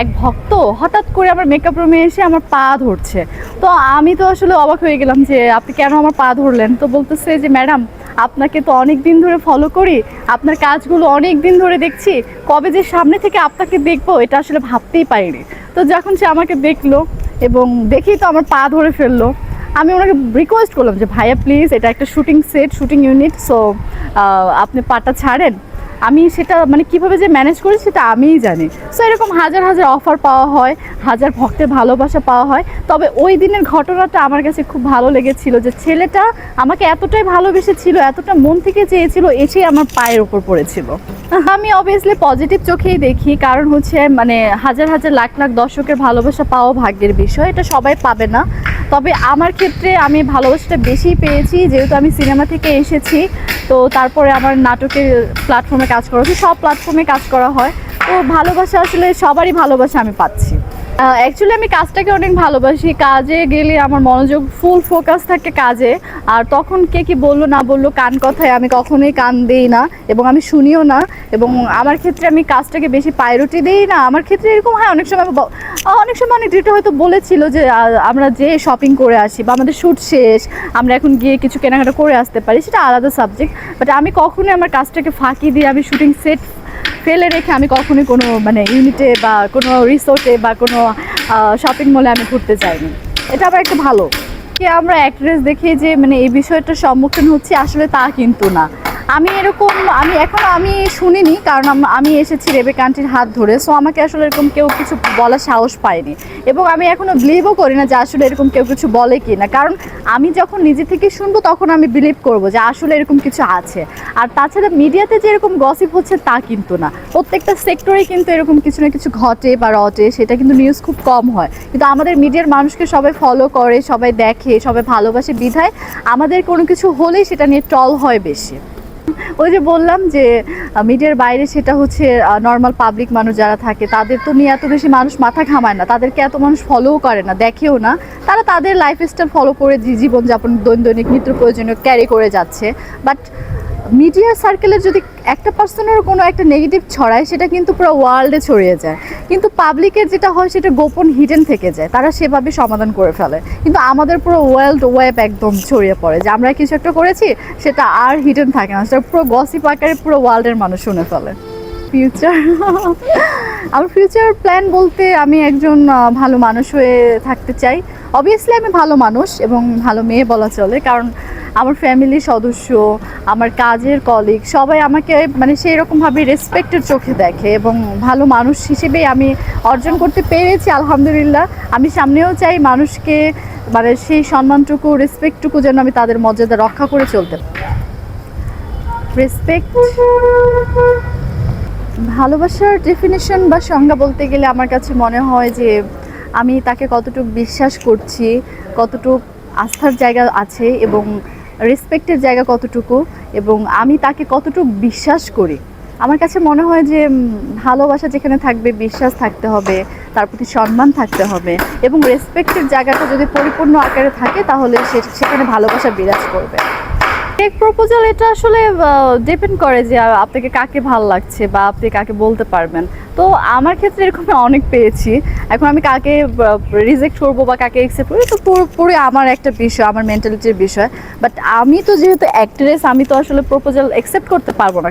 এক ভক্ত হঠাৎ করে আমার মেকআপ রুমে এসে আমার পা ধরছে। তো আমি তো আসলে অবাক হয়ে গেলাম যে আপনি কেন আমার পা ধরলেন? তো বলতেছে যে, ম্যাডাম, আপনাকে তো অনেক দিন ধরে ফলো করি, আপনার কাজগুলো অনেক দিন ধরে দেখছি, কবে যে সামনে থেকে আপনাকে দেখব, এটা আসলে ভাবতেই পারিনি। তো যখন সে আমাকে দেখল এবং দেখেই তো আমার পা ধরে ফেলল, আমি ওনাকে রিকোয়েস্ট করলাম যে, ভাইয়া প্লিজ এটা একটা shooting set shooting unit so আপনি পাটা ছাড়েন। আমি সেটা মানে কীভাবে যে ম্যানেজ করি সেটা আমিই জানি। সো এরকম হাজার হাজার অফার পাওয়া হয়, হাজার ভক্তের ভালোবাসা পাওয়া হয়। তবে ওই দিনের ঘটনাটা আমার কাছে খুব ভালো লেগেছিল যে ছেলেটা আমাকে এতটাই ভালোবেসেছিল, এতটা মন থেকে চেয়েছিল, এসেই আমার পায়ের ওপর পড়েছিল। আমি অবভিয়াসলি পজিটিভ চোখেই দেখি, কারণ হচ্ছে মানে হাজার হাজার লাখ লাখ দর্শকের ভালোবাসা পাওয়া ভাগ্যের বিষয়। এটা সবাই পাবে না। তবে আমার ক্ষেত্রে আমি ভালোবাসাটা বেশি পেয়েছি, যেহেতু আমি সিনেমা থেকে এসেছি, তো তারপরে আমার নাটকের প্ল্যাটফর্মে কাজ করা হচ্ছে, সব প্ল্যাটফর্মে কাজ করা হয়। তো ভালোবাসা আসলে সবারই ভালোবাসা আমি পাচ্ছি। অ্যাকচুয়ালি আমি কাজটাকে অনেক ভালোবাসি। কাজে গেলে আমার মনোযোগ ফুল ফোকাস থাকে কাজে। আর তখন কে কি বলল না বলল কান কথায় আমি কখনোই কান দিই না এবং আমি শুনিও না এবং আমার ক্ষেত্রে আমি কাজটাকে বেশি প্রায়োরিটি দিই না। আমার ক্ষেত্রে এরকম হয়, অনেক সময় অনেক সময় অনেক ডিরেক্টর হয়তো বলেছিল যে আমরা যে শপিং করে আসি বা আমাদের শ্যুট শেষ, আমরা এখন গিয়ে কিছু কেনাকাটা করে আসতে পারি, সেটা আলাদা সাবজেক্ট বাট আমি কখনোই আমার কাজটাকে ফাঁকি দিয়ে আমি শুটিং সেট ফেলে রেখে আমি কখনই কোনো মানে ইউনিটে বা কোনো রিসোর্টে বা কোনো শপিং মলে আমি ঘুরতে যাইনি। এটা আবার একটা ভালো। কি আমরা অ্যাক্ট্রেস দেখি যে মানে এই বিষয়টার সম্মুখীন হচ্ছি, আসলে তা কিন্তু না। আমি এরকম, আমি এখন আমি শুনিনি কারণ আমি এসেছি রেবে কান্ট্রির হাত ধরে সো আমাকে আসলে এরকম কেউ কিছু বলার সাহস পায়নি। এবং আমি এখনও বিলিভও করি না যে আসলে এরকম কেউ কিছু বলে কি না কারণ আমি যখন নিজে থেকে শুনব, তখন আমি বিলিভ করব যে আসলে এরকম কিছু আছে। আর তাছাড়া মিডিয়াতে যে এরকম গসিপ হচ্ছে, তা কিন্তু না। প্রত্যেকটা সেক্টরে কিন্তু এরকম কিছু না কিছু ঘটে বা রটে, সেটা কিন্তু নিউজ খুব কম হয়। কিন্তু আমাদের মিডিয়ার মানুষকে সবাই ফলো করে, সবাই দেখে, সবাই ভালোবাসে, বিধায় আমাদের কোনো কিছু হলেই সেটা নিয়ে টল হয় বেশি। ওই যে বললাম যে মিডিয়ার বাইরে সেটা হচ্ছে নর্মাল পাবলিক মানুষ যারা থাকে, তাদের তো নিয়ে এত বেশি মানুষ মাথা ঘামায় না। তাদেরকে এত মানুষ ফলোও করে না, দেখেও না। তারা তাদের লাইফস্টাইল ফলো করে জীবনযাপন, দৈনন্দিন নিত্য প্রয়োজনীয় ক্যারি করে যাচ্ছে। বাট মিডিয়া সার্কেলের যদি একটা পার্সনের কোনো একটা নেগেটিভ ছড়ায়, সেটা কিন্তু পুরো ওয়ার্ল্ডে ছড়িয়ে যায়। কিন্তু পাবলিকের যেটা হয়, সেটা গোপন হিডেন থেকে যায়। তারা সেভাবে সমাধান করে ফেলে। কিন্তু আমাদের পুরো ওয়ার্ল্ড ওয়েব একদম ছড়িয়ে পড়ে যে, আমরা কিছু একটা করেছি, সেটা আর হিডেন থাকে না। সেটা পুরো গসিপ আকারে পুরো ওয়ার্ল্ডের মানুষ শুনে ফেলে। ফিউচার আমার ফিউচার প্ল্যান বলতে আমি একজন ভালো মানুষ হয়ে থাকতে চাই। অবভিয়াসলি আমি ভালো মানুষ এবং ভালো মেয়ে বলা চলে। কারণ আমার ফ্যামিলির সদস্য, আমার কাজের কলিগ সবাই আমাকে মানে সেই রকমভাবে রেসপেক্টের চোখে দেখে এবং ভালো মানুষ হিসেবে আমি অর্জন করতে পেরেছি, আলহামদুলিল্লাহ। আমি সামনেও চাই মানুষকে মানে সেই সম্মানটুকু রেসপেক্টটুকু যেন আমি তাদের মর্যাদা রক্ষা করে চলতে রেসপেক্ট ভালোবাসার ডেফিনেশন বা সংজ্ঞা বলতে গেলে আমার কাছে মনে হয় যে আমি তাকে কতটুকু বিশ্বাস করছি, কতটুকু আস্থার জায়গা আছে এবং রেসপেক্টের জায়গা কতটুকু এবং আমি তাকে কতটুকু বিশ্বাস করি? আমার কাছে মনে হয় যে ভালোবাসা যেখানে থাকবে, বিশ্বাস থাকতে হবে, তার প্রতি সম্মান থাকতে হবে এবং রেসপেক্টের জায়গাটা যদি পরিপূর্ণ আকারে থাকে, তাহলে সে- সেখানে ভালোবাসা বিরাজ করবে। টেক প্রপোজাল এটা আসলে ডিপেন্ড করে যে আপনাকে কাকে ভালো লাগছে বা আপনি কাকে বলতে পারবেন। তো আমার ক্ষেত্রে এরকম অনেক পেয়েছি। এখন আমি কাকে রিজেক্ট করব বা কাকে অ্যাকসেপ্ট করব তো পুরোপুরি আমার একটা বিষয়, আমার মেন্টালিটির বিষয়। বাট আমি তো যেহেতু অ্যাক্ট্রেস আমি তো আসলে প্রপোজাল অ্যাকসেপ্ট করতে পারব না।